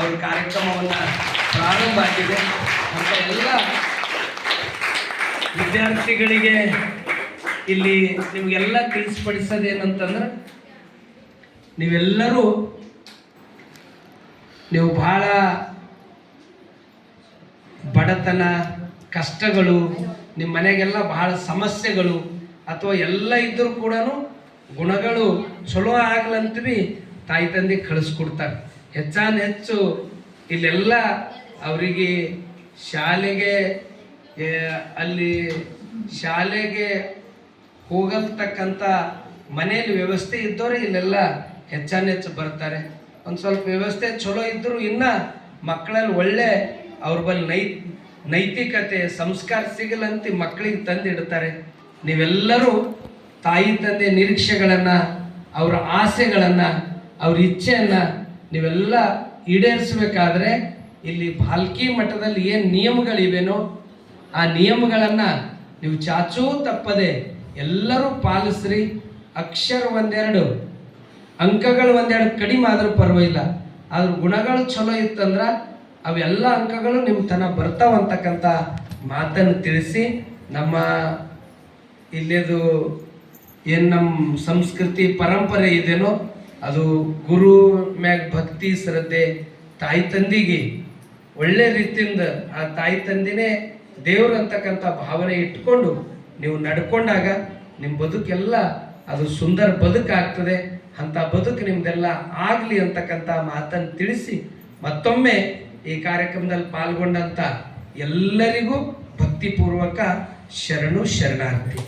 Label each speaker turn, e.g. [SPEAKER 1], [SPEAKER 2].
[SPEAKER 1] ಅವ್ರ ಕಾರ್ಯಕ್ರಮವನ್ನು ಪ್ರಾರಂಭ ಆಗಿದೆ. ಅಂತ ಎಲ್ಲ ವಿದ್ಯಾರ್ಥಿಗಳಿಗೆ ಇಲ್ಲಿ ನಿಮಗೆಲ್ಲ ತಿಳಿಸ್ಪಡಿಸೋದೇನಂತಂದ್ರೆ ನೀವೆಲ್ಲರೂ ನೀವು ಬಹಳ ಬಡತನ, ಕಷ್ಟಗಳು, ನಿಮ್ಮ ಮನೆಗೆಲ್ಲ ಬಹಳ ಸಮಸ್ಯೆಗಳು ಅಥವಾ ಎಲ್ಲ ಇದ್ದರೂ ಕೂಡ ಗುಣಗಳು ಚಲೋ ಆಗ್ಲಂತವಿ ತಾಯಿ ತಂದೆ ಕಳಿಸ್ಕೊಡ್ತಾರೆ. ಹೆಚ್ಚಾನ ಹೆಚ್ಚು ಇಲ್ಲೆಲ್ಲ ಅವರಿಗೆ ಶಾಲೆಗೆ ಅಲ್ಲಿ ಶಾಲೆಗೆ ಹೋಗತಕ್ಕಂಥ ಮನೆಯಲ್ಲಿ ವ್ಯವಸ್ಥೆ ಇದ್ದವರು ಇಲ್ಲೆಲ್ಲ ಹೆಚ್ಚಾನ್ ಹೆಚ್ಚು ಬರ್ತಾರೆ. ಒಂದು ಸ್ವಲ್ಪ ವ್ಯವಸ್ಥೆ ಚಲೋ ಇದ್ದರೂ ಇನ್ನ ಮಕ್ಕಳಲ್ಲಿ ಒಳ್ಳೆ ಅವ್ರ ಬಲ್ಲಿ ನೈ, ನೈತಿಕತೆ, ಸಂಸ್ಕಾರ ಸಿಗಲಂತೆ ಮಕ್ಕಳಿಗೆ ತಂದಿಡ್ತಾರೆ. ನೀವೆಲ್ಲರೂ ತಾಯಿ, ತಂದೆ ನಿರೀಕ್ಷೆಗಳನ್ನು, ಅವರ ಆಸೆಗಳನ್ನು, ಅವ್ರ ಇಚ್ಛೆಯನ್ನು ನೀವೆಲ್ಲ ಈಡೇರಿಸಬೇಕಾದ್ರೆ ಇಲ್ಲಿ ಭಾಲ್ಕಿ ಮಠದಲ್ಲಿ ಏನು ನಿಯಮಗಳಿವೆನೋ ಆ ನಿಯಮಗಳನ್ನು ನೀವು ಚಾಚೂ ತಪ್ಪದೆ ಎಲ್ಲರೂ ಪಾಲಿಸ್ರಿ. ಅಕ್ಷರ ಒಂದೆರಡು, ಅಂಕಗಳು ಒಂದೆರಡು ಕಡಿಮೆ ಆದರೂ ಪರವಾಗಿಲ್ಲ. ಆದ್ರ ಗುಣಗಳು ಚಲೋ ಇತ್ತಂದ್ರೆ ಅವೆಲ್ಲ ಅಂಕಗಳು ನಿಮ್ಮ ತನ ಬರ್ತಾವಂತಕ್ಕಂಥ ಮಾತನ್ನು ತಿಳಿಸಿ ನಮ್ಮ ಇಲ್ಲಿದು ಏನು ನಮ್ಮ ಸಂಸ್ಕೃತಿ ಪರಂಪರೆ ಇದೆನೋ ಅದು ಗುರು ಮ್ಯಾಗ ಭಕ್ತಿ ಶ್ರದ್ಧೆ ತಾಯಿ ತಂದಿಗೆ. ಒಳ್ಳೆ ರೀತಿಯಿಂದ ಆ ತಾಯಿ ತಂದಿನೇ ದೇವ್ರು ಅಂತಕ್ಕಂಥ ಭಾವನೆ ಇಟ್ಕೊಂಡು ನೀವು ನಡ್ಕೊಂಡಾಗ ನಿಮ್ಮ ಬದುಕೆಲ್ಲ ಅದು ಸುಂದರ ಬದುಕಾಗ್ತದೆ ಅಂತ ಬದುಕು ನಿಮ್ದೆಲ್ಲ ಆಗಲಿ ಅಂತಕ್ಕಂಥ ಮಾತನ್ನು ತಿಳಿಸಿ ಮತ್ತೊಮ್ಮೆ ಈ ಕಾರ್ಯಕ್ರಮದಲ್ಲಿ ಪಾಲ್ಗೊಂಡಂಥ ಎಲ್ಲರಿಗೂ ಭಕ್ತಿಪೂರ್ವಕ ಶರಣು ಶರಣಾರ್ಥಿ.